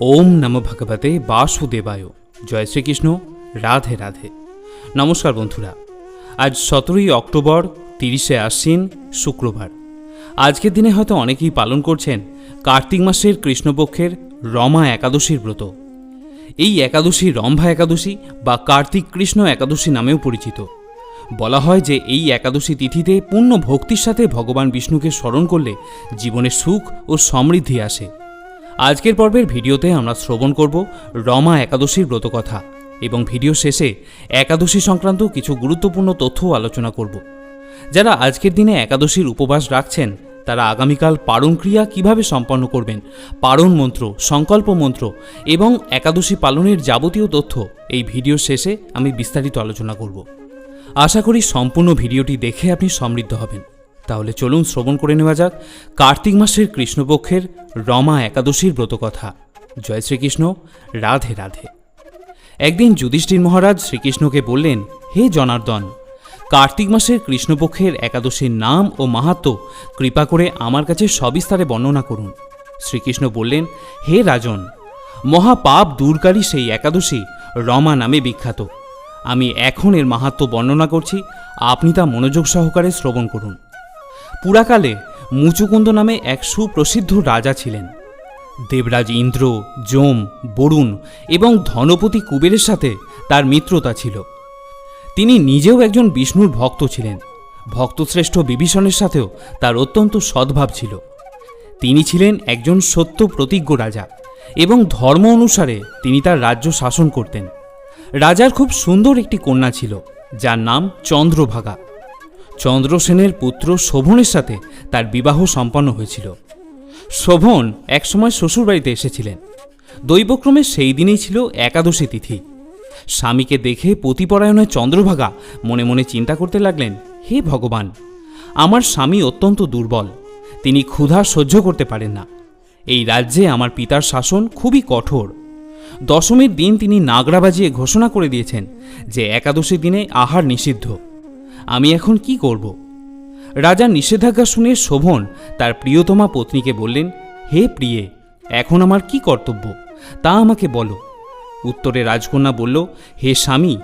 ওম নম ভগবতে বাসুদেবায়। জয় শ্রীকৃষ্ণ, রাধে রাধে। নমস্কার বন্ধুরা, আজ সতেরোই অক্টোবর, তিরিশে আশ্বিন, শুক্রবার। আজকের দিনে হয়তো অনেকেই পালন করছেন কার্তিক মাসের কৃষ্ণপক্ষের রমা একাদশীর ব্রত। এই একাদশী রম্ভা একাদশী বা কার্তিক কৃষ্ণ একাদশী নামেও পরিচিত। বলা হয় যে এই একাদশী তিথিতে পূর্ণ ভক্তির সাথে ভগবান বিষ্ণুকে স্মরণ করলে জীবনে সুখ ও সমৃদ্ধি আসে। আজকের পর্বের ভিডিওতে আমরা শ্রবণ করব রমা একাদশীর ব্রতকথা এবং ভিডিও শেষে একাদশী সংক্রান্ত কিছু গুরুত্বপূর্ণ তথ্যও আলোচনা করব। যারা আজকের দিনে একাদশীর উপবাস রাখছেন, তারা আগামীকাল পারণ ক্রিয়া কীভাবে সম্পন্ন করবেন, পারণ মন্ত্র, সংকল্প মন্ত্র এবং একাদশী পালনের যাবতীয় তথ্য এই ভিডিও শেষে আমি বিস্তারিত আলোচনা করব। আশা করি সম্পূর্ণ ভিডিওটি দেখে আপনি সমৃদ্ধ হবেন। তাহলে চলুন শ্রবণ করে নেওয়া যাক। কার্তিক মাসের কৃষ্ণপক্ষের রমা একাদশীর ব্রতকথা। জয় শ্রীকৃষ্ণ, রাধে রাধে। একদিন যুধিষ্ঠির মহারাজ শ্রীকৃষ্ণকে বললেন, হে জনার্দন, কার্তিক মাসের কৃষ্ণপক্ষের একাদশীর নাম ও মাহাত্ম কৃপা করে আমার কাছে সবিস্তারে বর্ণনা করুন। শ্রীকৃষ্ণ বললেন, হে রাজন, মহাপাপ দূরকারী সেই একাদশী রমা নামে বিখ্যাত। আমি এখন এর মাহাত্ম বর্ণনা করছি, আপনি তা মনোযোগ সহকারে শ্রবণ করুন। পুরাকালে মুচুকুন্দ নামে এক সুপ্রসিদ্ধ রাজা ছিলেন। দেবরাজ ইন্দ্র, যম, বরুণ এবং ধনপতি কুবেরের সাথে তার মিত্রতা ছিল। তিনি নিজেও একজন বিষ্ণুর ভক্ত ছিলেন। ভক্তশ্রেষ্ঠ বিভীষণের সাথেও তার অত্যন্ত সদ্ভাব ছিল। তিনি ছিলেন একজন সত্য প্রতিজ্ঞ রাজা এবং ধর্ম অনুসারে তিনি তার রাজ্য শাসন করতেন। রাজার খুব সুন্দর একটি কন্যা ছিল, যার নাম চন্দ্রভাগা। চন্দ্রসেনের পুত্র শোভনের সাথে তার বিবাহ সম্পন্ন হয়েছিল। শোভন একসময় শ্বশুরবাড়িতে এসেছিলেন। দৈবক্রমে সেই দিনেই ছিল একাদশী তিথি। স্বামীকে দেখে পতিপরায়ণের চন্দ্রভাগা মনে মনে চিন্তা করতে লাগলেন, হে ভগবান, আমার স্বামী অত্যন্ত দুর্বল, তিনি ক্ষুধা সহ্য করতে পারেন না। এই রাজ্যে আমার পিতার শাসন খুবই কঠোর। দশমীর দিন তিনি নাগরা বাজিয়ে ঘোষণা করে দিয়েছেন যে একাদশী দিনে আহার নিষিদ্ধ। আমি এখন কি করব? রাজার নিষেধাজ্ঞা শুনে শোভন তার প্রিয়তমা পত্নীকে বললেন, হে প্রিয়ে, এখন আমার কি কর্তব্য? তা আমাকে বলো। উত্তরে রাজকন্যা বলল, হে স্বামী,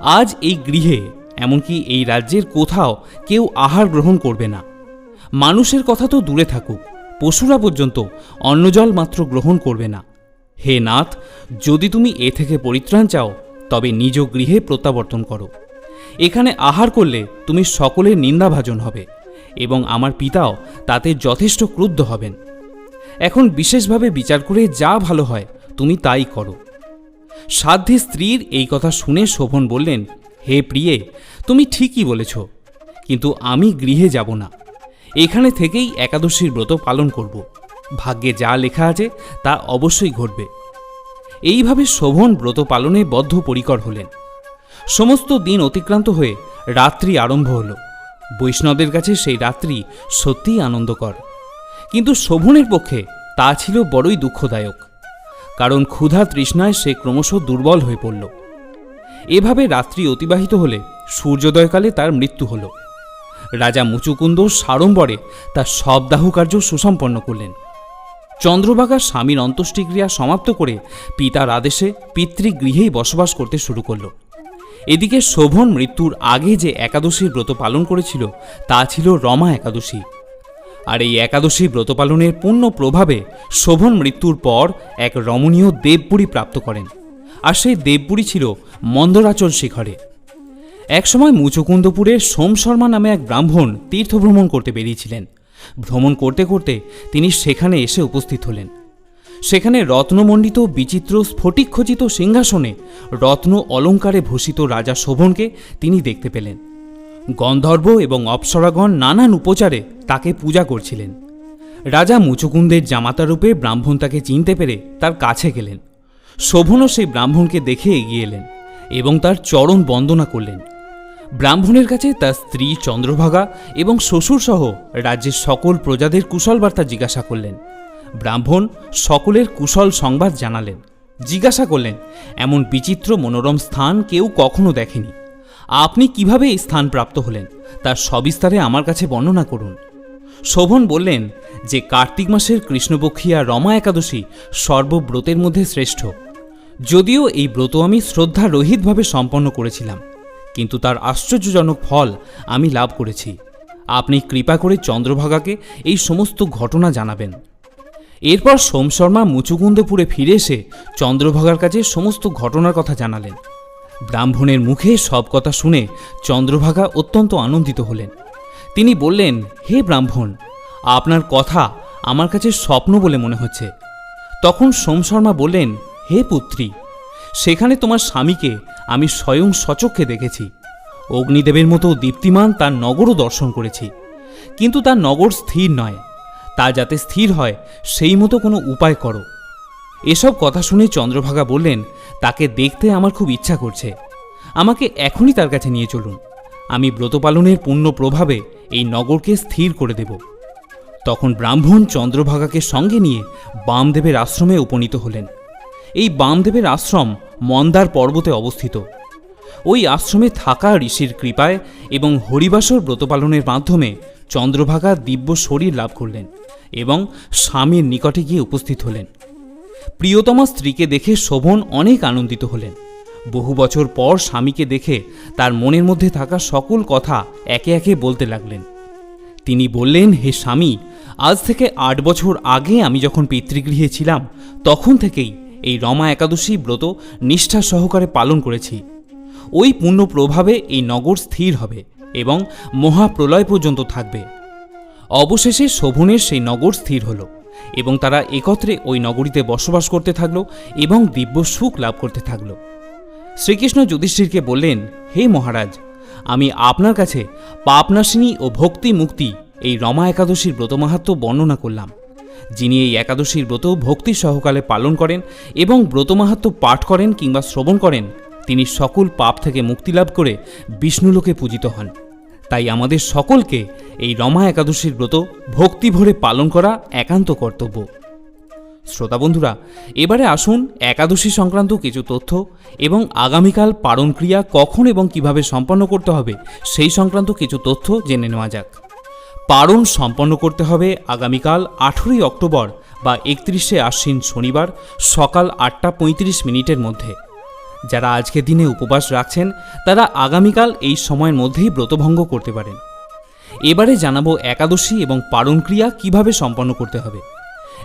আজ এই গৃহে, এমনকি এই রাজ্যের কোথাও কেউ আহার গ্রহণ করবে না। মানুষের কথা তো দূরে থাকুক, পশুরা পর্যন্ত অন্নজল মাত্র গ্রহণ করবে না। হে নাথ, যদি তুমি এ থেকে পরিত্রাণ চাও, তবে নিজ গৃহে প্রত্যাবর্তন করো। এখানে আহার করলে তুমি সকলের নিন্দাভাজন হবে, এবং আমার পিতাও তাতে যথেষ্ট ক্রুদ্ধ হবেন। এখন বিশেষভাবে বিচার করে যা ভালো হয়, তুমি তাই করো। সাধ্যে স্ত্রীর এই কথা শুনে শোভন বললেন, হে প্রিয়ে, তুমি ঠিকই বলেছ, কিন্তু আমি গৃহে যাব না। এখানে থেকেই একাদশীর ব্রত পালন করব। ভাগ্যে যা লেখা আছে, তা অবশ্যই ঘটবে। এইভাবে শোভন ব্রত পালনে বদ্ধপরিকর হলেন। সমস্ত দিন অতিক্রান্ত হয়ে রাত্রি আরম্ভ হলো। বৈষ্ণবদের কাছে সেই রাত্রি সত্যিই আনন্দকর। কিন্তু শোভনের পক্ষে তা ছিল বড়ই দুঃখদায়ক। কারণ ক্ষুধা তৃষ্ণায় সে ক্রমশ দুর্বল হয়ে পড়ল। এভাবে রাত্রি অতিবাহিত হলে সূর্যোদয়কালে তার মৃত্যু হল। রাজা মুচুকুন্দ সাড়ম্বরে তার সব দাহকার্য সুসম্পন্ন করলেন। চন্দ্রবাগা স্বামীর অন্ত্যেষ্টিক্রিয়া সমাপ্ত করে পিতার আদেশে পিতৃগৃহেই বসবাস করতে শুরু করল। এদিকে শোভন মৃত্যুর আগে যে একাদশীর ব্রত পালন করেছিল, তা ছিল রমা একাদশী। আর এই একাদশী ব্রত পালনের পূর্ণ প্রভাবে শোভন মৃত্যুর পর এক রমণীয় দেবপুরী প্রাপ্ত করেন, আর সেই দেবপুরী ছিল মন্দরাচল শিখরে। একসময় মুচকুন্দপুরের সোম শর্মা নামে এক ব্রাহ্মণ তীর্থভ্রমণ করতে বেরিয়েছিলেন। ভ্রমণ করতে করতে তিনি সেখানে এসে উপস্থিত হলেন। সেখানে রত্নমণ্ডিত বিচিত্র স্ফটিকখচিত সিংহাসনে রত্ন অলঙ্কারে ভূষিত রাজা শোভনকে তিনি দেখতে পেলেন। গন্ধর্ব এবং অপ্সরাগণ নানান উপচারে তাকে পূজা করছিলেন। রাজা মুচুকুন্দের জামাতারূপে ব্রাহ্মণ তাকে চিনতে পেরে তার কাছে গেলেন। শোভনও সেই ব্রাহ্মণকে দেখে এগিয়ে এলেন এবং তার চরণ বন্দনা করলেন। ব্রাহ্মণের কাছে তার স্ত্রী চন্দ্রভাগা এবং শ্বশুরসহ রাজ্যের সকল প্রজাদের কুশল বার্তা জিজ্ঞাসা করলেন। ব্রাহ্মণ সকলের কুশল সংবাদ জানালেন। জিজ্ঞাসা করলেন, এমন বিচিত্র মনোরম স্থান কেউ কখনো দেখেনি। আপনি কীভাবে এই স্থান প্রাপ্ত হলেন? তার সবিস্তারে আমার কাছে বর্ণনা করুন। শোভন বললেন, যে কার্তিক মাসের কৃষ্ণপক্ষী আর রমা একাদশী সর্বব্রতের মধ্যে শ্রেষ্ঠ। যদিও এই ব্রত আমি শ্রদ্ধা রহিতভাবে সম্পন্ন করেছিলাম, কিন্তু তার আশ্চর্যজনক ফল আমি লাভ করেছি। আপনি কৃপা করে চন্দ্রভাগাকে এই সমস্ত ঘটনা জানাবেন। এরপর সোম শর্মা মুচুকুন্দপুরে ফিরে এসে চন্দ্রভাগার কাছে সমস্ত ঘটনার কথা জানালেন। ব্রাহ্মণের মুখে সব কথা শুনে চন্দ্রভাগা অত্যন্ত আনন্দিত হলেন। তিনি বললেন, হে ব্রাহ্মণ, আপনার কথা আমার কাছে স্বপ্ন বলে মনে হচ্ছে। তখন সোম শর্মা বললেন, হে পুত্রী, সেখানে তোমার স্বামীকে আমি স্বয়ং সচক্ষে দেখেছি। অগ্নিদেবের মতো দীপ্তিমান তার নগরও দর্শন করেছি। কিন্তু তার নগর স্থির নয়। তা যাতে স্থির হয়, সেই মতো কোনো উপায় করো। এসব কথা শুনে চন্দ্রভাগা বললেন, তাকে দেখতে আমার খুব ইচ্ছা করছে। আমাকে এখনই তার কাছে নিয়ে চলুন। আমি ব্রত পালনের পূর্ণ প্রভাবে এই নগরকে স্থির করে দেব। তখন ব্রাহ্মণ চন্দ্রভাগাকে সঙ্গে নিয়ে বামদেবের আশ্রমে উপনীত হলেন। এই বামদেবের আশ্রম মন্দার পর্বতে অবস্থিত। ওই আশ্রমে থাকা ঋষির কৃপায় এবং হরিবাসর ব্রত পালনের মাধ্যমে চন্দ্রভাগা দিব্য শরীর লাভ করলেন। এবং স্বামীর নিকটে গিয়ে উপস্থিত হলেন। প্রিয়তমা স্ত্রীকে দেখে শোভন অনেক আনন্দিত হলেন। বহু বছর পর স্বামীকে দেখে তার মনের মধ্যে থাকা সকল কথা একে একে বলতে লাগলেন। তিনি বললেন, হে স্বামী, আজ থেকে আট বছর আগে আমি যখন পিতৃগৃহে ছিলাম, তখন থেকেই এই রমা একাদশী ব্রত নিষ্ঠা সহকারে পালন করেছি। ওই পূর্ণ প্রভাবে এই নগর স্থির হবে এবং মহাপ্রলয় পর্যন্ত থাকবে। অবশেষে শোভনের সেই নগর স্থির হলো এবং তারা একত্রে ওই নগরীতে বসবাস করতে থাকল এবং দিব্য সুখ লাভ করতে থাকল। শ্রীকৃষ্ণ যুধিষ্ঠিরকে বললেন, হে মহারাজ, আমি আপনার কাছে পাপনাশিনী ও ভক্তি মুক্তি এই রমা একাদশীর ব্রত মাহাত্ম্য বর্ণনা করলাম। যিনি এই একাদশীর ব্রত ভক্তি সহকালে পালন করেন এবং ব্রত মাহাত্ম্য পাঠ করেন কিংবা শ্রবণ করেন, তিনি সকল পাপ থেকে মুক্তি লাভ করে বিষ্ণুলোকে পূজিত হন। তাই আমাদের সকলকে এই রমা একাদশীর ব্রত ভক্তি ভরে পালন করা একান্ত কর্তব্য। শ্রোতা বন্ধুরা, এবারে আসুন একাদশী সংক্রান্ত কিছু তথ্য এবং আগামীকাল পারণ ক্রিয়া কখন এবং কীভাবে সম্পন্ন করতে হবে সেই সংক্রান্ত কিছু তথ্য জেনে নেওয়া যাক। পারণ সম্পন্ন করতে হবে আগামীকাল আঠেরোই অক্টোবর বা একত্রিশে আশ্বিন শনিবার সকাল আটটা পঁয়ত্রিশ মিনিটের মধ্যে। যারা আজকের দিনে উপবাস রাখছেন, তারা আগামীকাল এই সময়ের মধ্যেই ব্রতভঙ্গ করতে পারেন। এবারে জানাব একাদশী এবং পারণ ক্রিয়া কীভাবে সম্পন্ন করতে হবে।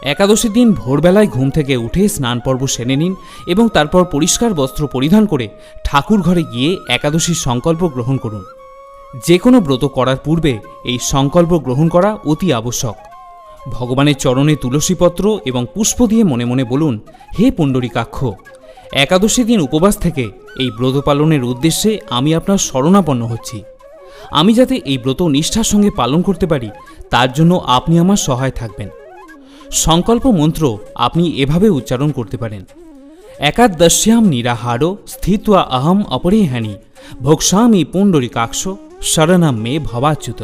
একাদশীর দিন ভোরবেলায় ঘুম থেকে উঠে স্নান পর্ব সেরে নিন এবং তারপর পরিষ্কার বস্ত্র পরিধান করে ঠাকুর ঘরে গিয়ে একাদশীর সংকল্প গ্রহণ করুন। যে কোনো ব্রত করার পূর্বে এই সংকল্প গ্রহণ করা অতি আবশ্যক। ভগবানের চরণে তুলসীপত্র এবং পুষ্প দিয়ে মনে মনে বলুন, হে পুণ্ডরীকাক্ষ একাদশী দিন উপবাস থেকে এই ব্রত পালনের উদ্দেশ্যে আমি আপনার শরণাপন্ন হচ্ছি। আমি যাতে এই ব্রত নিষ্ঠার সঙ্গে পালন করতে পারি, তার জন্য আপনি আমার সহায় থাকবেন। সংকল্প মন্ত্র আপনি এভাবে উচ্চারণ করতে পারেন। একাদশ্যাম নিরাহারো স্থিত্বা অহম অপরিহানি ভোক্সামি পুণ্ডরিকাক্ষ শরণাম মে ভবাচ্যুত।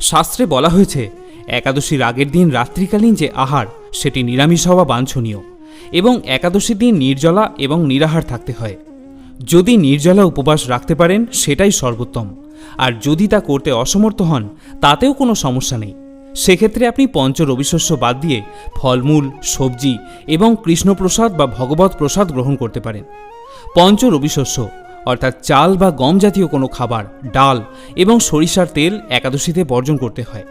শাস্ত্রে বলা হয়েছে, একাদশীর আগের দিন রাত্রিকালীন যে আহার, সেটি নিরামিষ হওয়া বাঞ্ছনীয়। এবং একাদশীর দিন নির্জলা এবং নিরাহার থাকতে হয়। যদি নির্জলা উপবাস রাখতে পারেন, সেটাই সর্বোত্তম। আর যদি তা করতে অসমর্থ হন, তাতেও কোনো সমস্যা নেই। সেক্ষেত্রে আপনি পঞ্চ রবিশস্য বাদ দিয়ে ফলমূল, সবজি এবং কৃষ্ণপ্রসাদ বা ভগবত প্রসাদ গ্রহণ করতে পারেন। পঞ্চ রবিশস্য, অর্থাৎ চাল বা গম জাতীয় কোনো খাবার, ডাল এবং সরিষার তেল একাদশীতে বর্জন করতে হয়।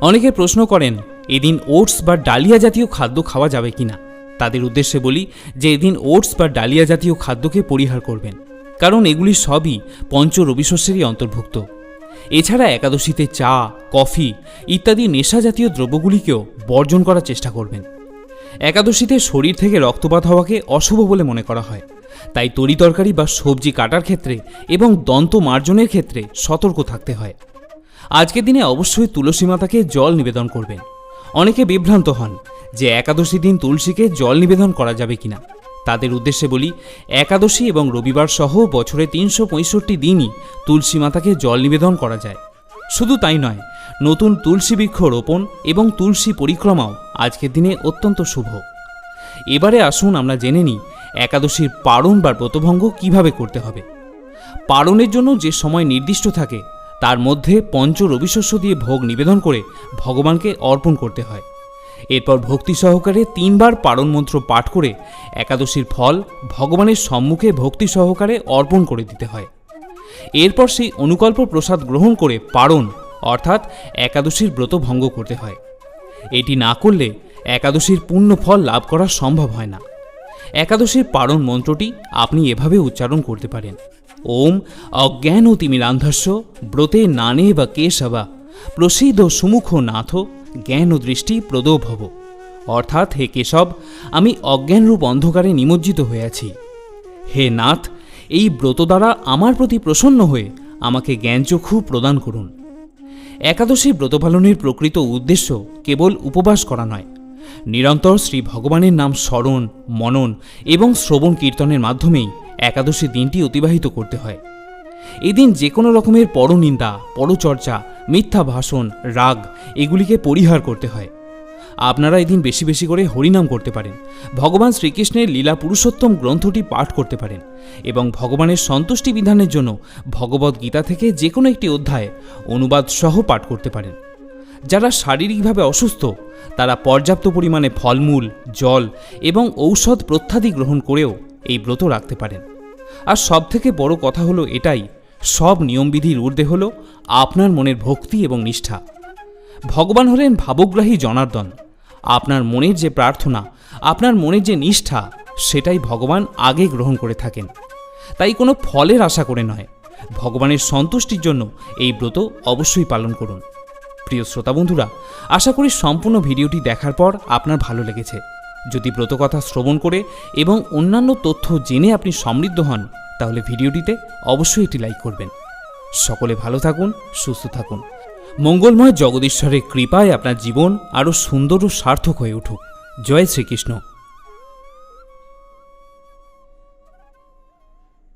অনেকে প্রশ্ন করেন, এদিন ওটস বা ডালিয়া জাতীয় খাদ্য খাওয়া যাবে কিনা? তাদের উদ্দেশ্যে বলি যে এদিন ওটস বা ডালিয়া জাতীয় খাদ্যকে পরিহার করবেন, কারণ এগুলি সবই পঞ্চ রবিশস্যেরই অন্তর্ভুক্ত। এছাড়া একাদশীতে চা, কফি ইত্যাদি নেশা জাতীয় দ্রব্যগুলিকেও বর্জন করার চেষ্টা করবেন। একাদশীতে শরীর থেকে রক্তপাত হওয়াকে অশুভ বলে মনে করা হয়। তাই তরিতরকারি বা সবজি কাটার ক্ষেত্রে এবং দন্ত মার্জনের ক্ষেত্রে সতর্ক থাকতে হয়। আজকের দিনে অবশ্যই তুলসী মাতাকে জল নিবেদন করবেন। অনেকে বিভ্রান্ত হন যে একাদশী দিন তুলসীকে জল নিবেদন করা যাবে কিনা। তাদের উদ্দেশ্যে বলি, একাদশী এবং রবিবার সহ বছরে তিনশো পঁয়ষট্টি দিনই তুলসী মাতাকে জল নিবেদন করা যায়। শুধু তাই নয়, নতুন তুলসী বৃক্ষ রোপণ এবং তুলসী পরিক্রমাও আজকের দিনে অত্যন্ত শুভ। এবারে আসুন আমরা জেনে নিই, একাদশীর পারণ বা ব্রতভঙ্গ কীভাবে করতে হবে। পারণের জন্য যে সময় নির্দিষ্ট থাকে তার মধ্যে পঞ্চ রবিশস্য দিয়ে ভোগ নিবেদন করে ভগবানকে অর্পণ করতে হয়। এরপর ভক্তি সহকারে তিনবার পারণ মন্ত্র পাঠ করে একাদশীর ফল ভগবানের সম্মুখে ভক্তি সহকারে অর্পণ করে দিতে হয়। এরপর সেই অনুকল্প প্রসাদ গ্রহণ করে পারণ, অর্থাৎ একাদশীর ব্রত ভঙ্গ করতে হয়। এটি না করলে একাদশীর পূর্ণ ফল লাভ করা সম্ভব হয় না। একাদশীর পারণ মন্ত্রটি আপনি এভাবে উচ্চারণ করতে পারেন। ওম অজ্ঞান ও তিমিরান্ধস্য ব্রতে নানে বা কেশবা। প্রসিদ্ধ সুমুখ নাথ জ্ঞান দৃষ্টি প্রদো ভব। অর্থাৎ হে কেশব, আমি অজ্ঞানরূপ অন্ধকারে নিমজ্জিত হয়ে আছি। হে নাথ, এই ব্রত দ্বারা আমার প্রতি প্রসন্ন হয়ে আমাকে জ্ঞানচক্ষু প্রদান করুন। একাদশী ব্রত পালনের প্রকৃত উদ্দেশ্য কেবল উপবাস করা নয়। নিরন্তর শ্রী ভগবানের নাম স্মরণ, মনন এবং শ্রবণ কীর্তনের মাধ্যমেই একাদশী দিনটি অতিবাহিত করতে হয়। এদিন যে কোনো রকমের পরনিন্দা, পরচর্চা, মিথ্যা ভাষণ, রাগ এগুলিকে পরিহার করতে হয়। আপনারা এদিন বেশি বেশি করে হরিনাম করতে পারেন। ভগবান শ্রীকৃষ্ণের লীলা পুরুষোত্তম গ্রন্থটি পাঠ করতে পারেন এবং ভগবানের সন্তুষ্টি বিধানের জন্য ভগবদ গীতা থেকে যে কোনো একটি অধ্যায় অনুবাদ সহ পাঠ করতে পারেন। যারা শারীরিকভাবে অসুস্থ, তারা পর্যাপ্ত পরিমাণে ফলমূল, জল এবং ঔষধ প্রত্যাদি গ্রহণ করেও এই ব্রত রাখতে পারেন। আর সবথেকে বড় কথা হলো এটাই, সব নিয়মবিধির ঊর্ধ্বে হল আপনার মনের ভক্তি এবং নিষ্ঠা। ভগবান হলেন ভাবগ্রাহী জনার্দন। আপনার মনের যে প্রার্থনা, আপনার মনের যে নিষ্ঠা, সেটাই ভগবান আগে গ্রহণ করে থাকেন। তাই কোনো ফলের আশা করে নয়। ভগবানের সন্তুষ্টির জন্য এই ব্রত অবশ্যই পালন করুন। প্রিয় শ্রোতা বন্ধুরা, আশা করি সম্পূর্ণ ভিডিওটি দেখার পর আপনার ভালো লেগেছে। যদি ব্রতকথা শ্রবণ করে এবং অন্যান্য তথ্য জেনে আপনি সমৃদ্ধ হন, তাহলে ভিডিওটিতে অবশ্যই এটি লাইক করবেন। সকলে ভালো থাকুন, সুস্থ থাকুন। মঙ্গলময় জগদীশ্বরের কৃপায় আপনার জীবন আরও সুন্দর ও সার্থক হয়ে উঠুক। জয় শ্রীকৃষ্ণ।